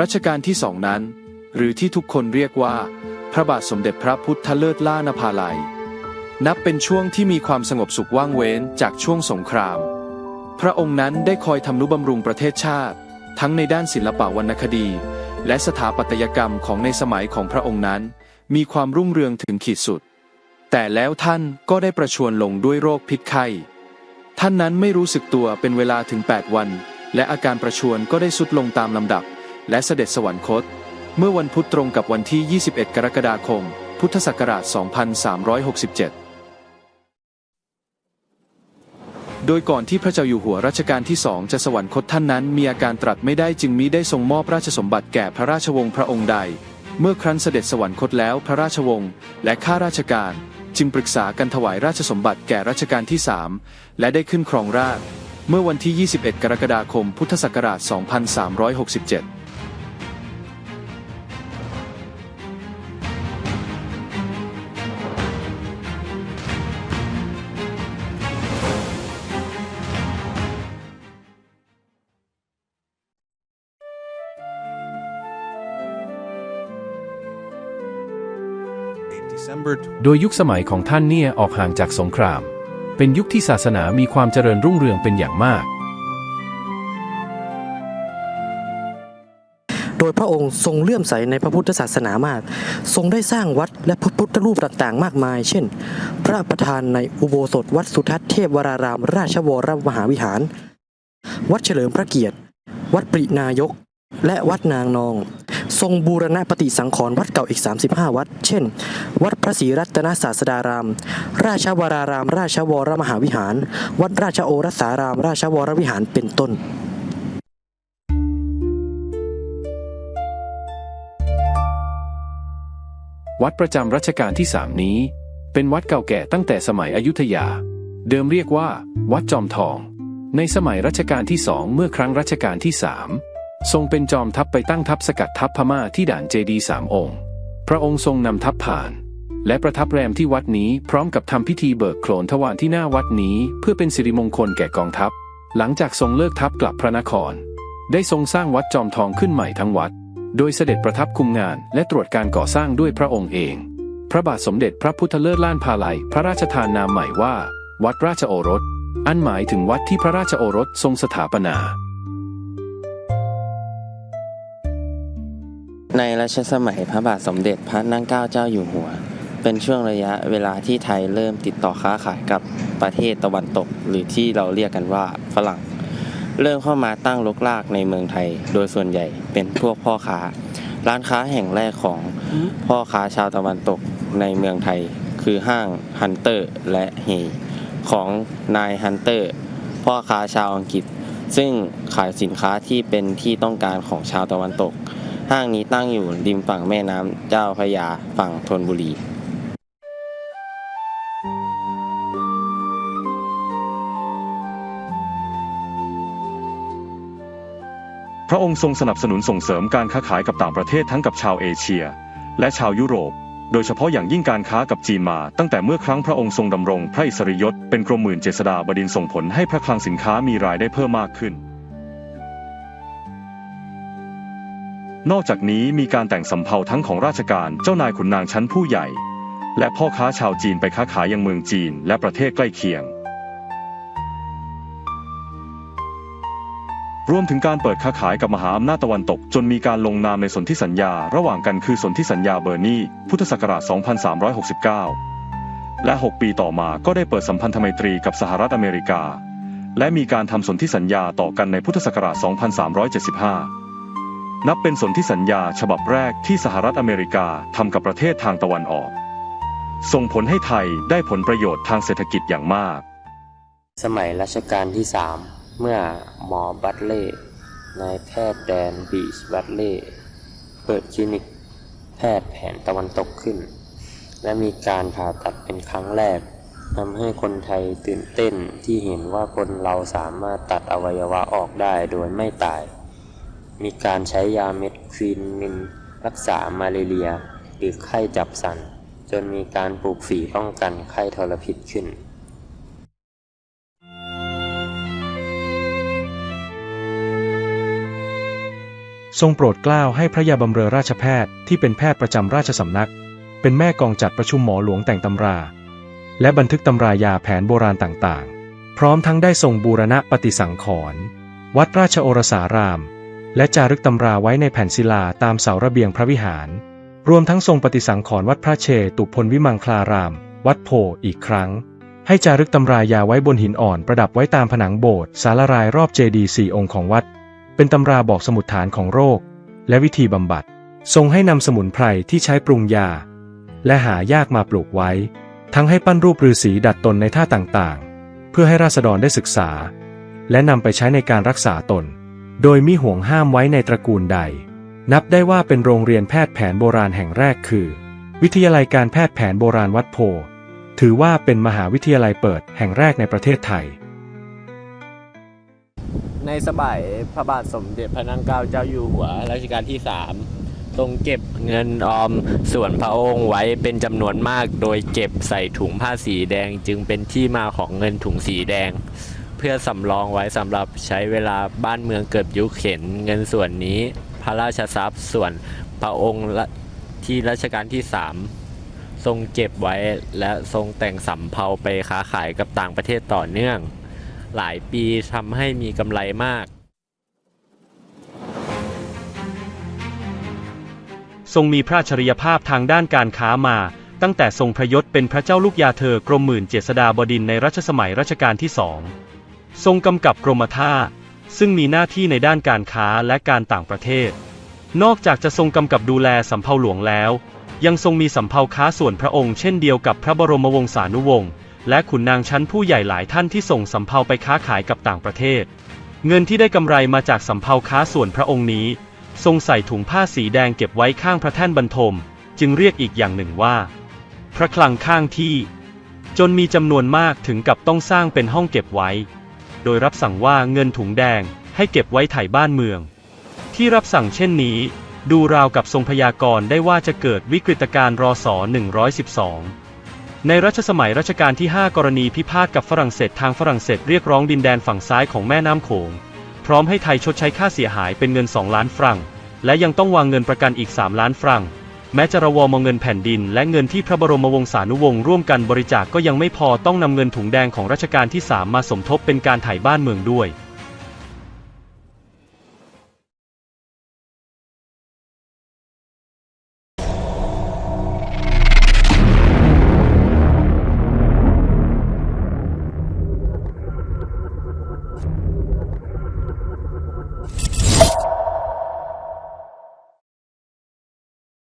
รัชกาลที่สองนั้น หรือที่ทุกคนเรียกว่า พระบาทสมเด็จพระพุทธเลิศล่านภาลัย นับเป็นช่วงที่มีความสงบสุขว่างเว้นจากช่วงสงคราม พระองค์นั้นได้คอยทำนุบำรุงประเทศชาติ ทั้งในด้านศิลปะวรรณคดี และสถาปัตยกรรมของในสมัยของพระองค์นั้น มีความรุ่งเรืองถึงขีดสุด แต่แล้วท่านก็ได้ประชวรลงด้วยโรคพิษไข้ท่านนั้นไม่รู้สึกตัวเป็นเวลาถึง 8 วัน และอาการประชวรก็ได้สุดลงตามลำดับ และเสด็จสวรรคต เมื่อวันพุธตรงกับวันที่ 21 กรกฎาคม พุทธศักราช 2367 โดยก่อนที่พระเจ้าอยู่หัวรัชกาลที่สองจะสวรรคตท่านนั้นมีอาการตรัสไม่ได้จึงมิได้ทรงมอบราชสมบัติแก่พระราชวงศ์พระองค์ใด เมื่อครั้นเสด็จสวรรคตแล้วพระราชวงศ์และข้าราชการจึงปรึกษากันถวายราชสมบัติแก่รัชกาลที่สามและได้ขึ้นครองราชเมื่อวันที่ 21 กรกฎาคม พุทธศักราช 2367 โดยยุคสมัยของท่านเนี่ยออกห่างจากสงคราม เป็นยุคที่ศาสนามีความเจริญรุ่งเรืองเป็นอย่างมากโดยพระองค์ทรงเลื่อมใสในพระพุทธศาสนามาก ทรงได้สร้างวัดและพระพุทธรูปต่างๆ มากมาย เช่น พระประธานในอุโบสถวัดสุทัศน์เทพวราราม ราชวรมหาวิหาร วัดเฉลิมพระเกียรติ วัดปรินายก และวัดนางนอง ทรงบูรณะปฏิสังขรณ์วัดเก่าอีก 35 วัด เช่น วัดพระศรีรัตนศาสดาราม ราชวราราม ราชวรมหาวิหาร วัดราชโอรสาราม ราชวรวิหารเป็นต้นวัดประจำรัชกาลที่สามนี้ เป็นวัดเก่าแก่ตั้งแต่สมัยอยุธยา เดิมเรียกว่า วัดจอมทอง ในสมัยรัชกาลที่สองเมื่อครั้งรัชกาลที่สาม ทรงเป็นจอมทัพไปตั้งทัพสกัดทัพพม่าที่ด่านเจดีสามองค์ พระองค์ทรงนำทัพผ่าน และประทับแรมที่วัดนี้พร้อมกับทำพิธีเบิกโขนทวารที่หน้าวัดนี้เพื่อเป็นสิริมงคลแก่กองทัพ หลังจากทรงเลิกทัพกลับพระนคร ได้ทรงสร้างวัดจอมทองขึ้นใหม่ทั้งวัด โดยเสด็จประทับคุมงานและตรวจการก่อสร้างด้วยพระองค์เอง พระบาทสมเด็จพระพุทธเลิศล้านพาลัยพระราชทานนามใหม่ว่า วัดราชโอรส อันหมายถึงวัดที่พระราชโอรสทรงสถาปนา ในรัชสมัยพระบาทสมเด็จพระนั่งเกล้าเจ้าอยู่หัว เป็นช่วงระยะเวลาที่ไทยเริ่มติดต่อค้าขายกับประเทศตะวันตก หรือที่เราเรียกกันว่าฝรั่ง เริ่มเข้ามาตั้งลกลากในเมืองไทย โดยส่วนใหญ่เป็นพวกพ่อค้า ร้านค้าแห่งแรกของพ่อค้าชาวตะวันตกในเมืองไทย คือห้างฮันเตอร์และเฮของนายฮันเตอร์พ่อค้าชาวอังกฤษ ซึ่งขายสินค้าที่เป็นที่ต้องการของชาวตะวันตก ห้างนี้ตั้งอยู่ริมฝั่งแม่น้ำเจ้าพระยาฝั่งธนบุรีพระองค์ทรงสนับสนุนส่งเสริมการค้าขายกับต่างประเทศทั้งกับชาวเอเชีย และชาวยุโรป โดยเฉพาะอย่างยิ่งการค้ากับจีนมาตั้งแต่เมื่อครั้งพระองค์ทรงดำรงพระอิสริยยศเป็นกรมหมื่นเจษฎาบดินทร์ส่งผลให้พระคลังสินค้ามีรายได้เพิ่มมากขึ้น นอกจากนี้มีการแต่งสำเภาทั้งของราชการเจ้านายขุนนางชั้นผู้ใหญ่ และพ่อค้าชาวจีนไปค้าขายยังเมืองจีนและประเทศใกล้เคียง รวมถึงการเปิดค้าขายกับมหาอำนาจตะวันตก จนมีการลงนามในสนธิสัญญา ระหว่างกันคือสนธิสัญญาเบอร์นีพุทธศักราช 2369 และ 6 ปีต่อมาก็ได้เปิดสัมพันธไมตรีกับสหรัฐอเมริกา และมีการทำสนธิสัญญาต่อกันในพุทธศักราช 2375 นับเป็นสนธิสัญญาฉบับแรกที่สหรัฐอเมริกาทำกับประเทศทางตะวันออก ส่งผลให้ไทยได้ผลประโยชน์ทางเศรษฐกิจอย่างมาก สมัยรัชกาลที่ 3 เมื่อหมอบัตเล่นายแพทย์แดนบีชบัตเล่เปิดคลินิกแพทย์แผนตะวันตกขึ้น และมีการผ่าตัดเป็นครั้งแรกทำให้คนไทยตื่นเต้นที่เห็นว่าคนเราสามารถตัดอวัยวะออกได้โดยไม่ตาย มีการใช้ยาเม็ดควีนมินรักษามาเลเรีย หรือไข้จับสัน จนมีการปลูกฝีป้องกันไข้ทรพิษขึ้นทรงโปรดเกล้าให้พระยาบำเรอราชแพทย์ที่เป็นแพทย์ประจำราชสำนัก เป็นแม่กองจัดประชุมหมอหลวงแต่งตำรา และบันทึกตำรายาแผนโบราณต่างๆ พร้อมทั้งได้ทรงบูรณะปฏิสังขรณ์วัดราชโอรสาราม และจารึกตำราไว้ในแผ่นศิลาตามเสาระเบียงพระวิหาร รวมทั้งทรงปฏิสังขรณ์วัดพระเชตุพนวิมังคลาราม วัดโพอีกครั้ง ให้จารึกตำรายาไว้บนหินอ่อนประดับไว้ตามผนังโบสถ์สารรายรอบเจดีย์สี่องค์ของวัด เป็นตำราบอกสมุดฐานของโรค และวิธีบำบัด ทรงให้นำสมุนไพรที่ใช้ปรุงยา และหายากมาปลูกไว้ ทั้งให้ปั้นรูปฤาษีดัดตนในท่าต่างๆ เพื่อให้ราษฎรได้ศึกษา และนำไปใช้ในการรักษาตน โดยมิห่วงห้ามไว้ในตระกูลใด นับได้ว่าเป็นโรงเรียนแพทย์แผนโบราณแห่งแรกคือ วิทยาลัยการแพทย์แผนโบราณวัดโพ ถือว่าเป็นมหาวิทยาลัยเปิดแห่งแรกในประเทศไทย ในสมัยพระบาทสมเด็จพระนั่งเกล้าเจ้าอยู่หัวรัชกาลที่3ทรงเก็บเงินออมส่วนพระองค์ไว้เป็นจำนวนมาก โดยเก็บใส่ถุงผ้าสีแดงจึงเป็นที่มาของเงินถุงสีแดง เพื่อสำรองไว้สำหรับใช้เวลาบ้านเมืองเกิดยุคเข็นเงินส่วนนี้พระราชทรัพย์ส่วนพระองค์ที่รัชกาลที่ 3 ทรงเก็บไว้และทรงแต่งสำเภาไปค้าขายกับต่างประเทศต่อเนื่อง หลายปีทำให้มีกำไรมาก ทรงมีพระอัจฉริยภาพทางด้านการค้ามาตั้งแต่ทรงพระยศเป็นพระเจ้าลูกยาเธอกรมหมื่นเจษฎาบดินในรัชสมัยรัชกาลที่สอง ทรงกำกับกรมท่าซึ่งมีหน้าที่ในด้านการค้าและการต่างประเทศ นอกจากจะทรงกำกับดูแลสำเภาหลวงแล้ว ยังทรงมีสำเภาค้าส่วนพระองค์เช่นเดียวกับพระบรมวงศานุวงศ์และขุนนางชั้นผู้ใหญ่หลายท่านที่ส่งสำเภาไปค้าขายกับต่างประเทศ เงินที่ได้กำไรมาจากสำเภาค้าส่วนพระองค์นี้ ทรงใส่ถุงผ้าสีแดงเก็บไว้ข้างพระแท่นบรรทม จึงเรียกอีกอย่างหนึ่งว่า พระคลังข้างที่ จนมีจำนวนมากถึงกับต้องสร้างเป็นห้องเก็บไว้ โดยรับสั่งว่าเงินถุงแดงให้เก็บไว้ไถ่บ้านเมือง ที่รับสั่งเช่นนี้ ดูราวกับทรงพยากรณ์ได้ว่าจะเกิดวิกฤตการณ์รศ112 ในรัชสมัยรัชกาลที่ 5 กรณีพิพาทกับฝรั่งเศสทางฝรั่งเศสเรียกร้องดินแดนฝั่งซ้ายของแม่น้ำโขง พร้อมให้ไทยชดใช้ค่าเสียหายเป็นเงิน 2 ล้านฟรังและยังต้องวางเงินประกันอีก 3 ล้านฟรัง แม้จะระวอมองเงินแผ่นดิน และเงินที่พระบรมวงศานุวงศ์ร่วมกันบริจาคกก็ยังไม่พอต้องนำเงินถุงแดงของรัชกาลที่ 3 มาสมทบเป็นการถ่ายบ้านเมืองด้วย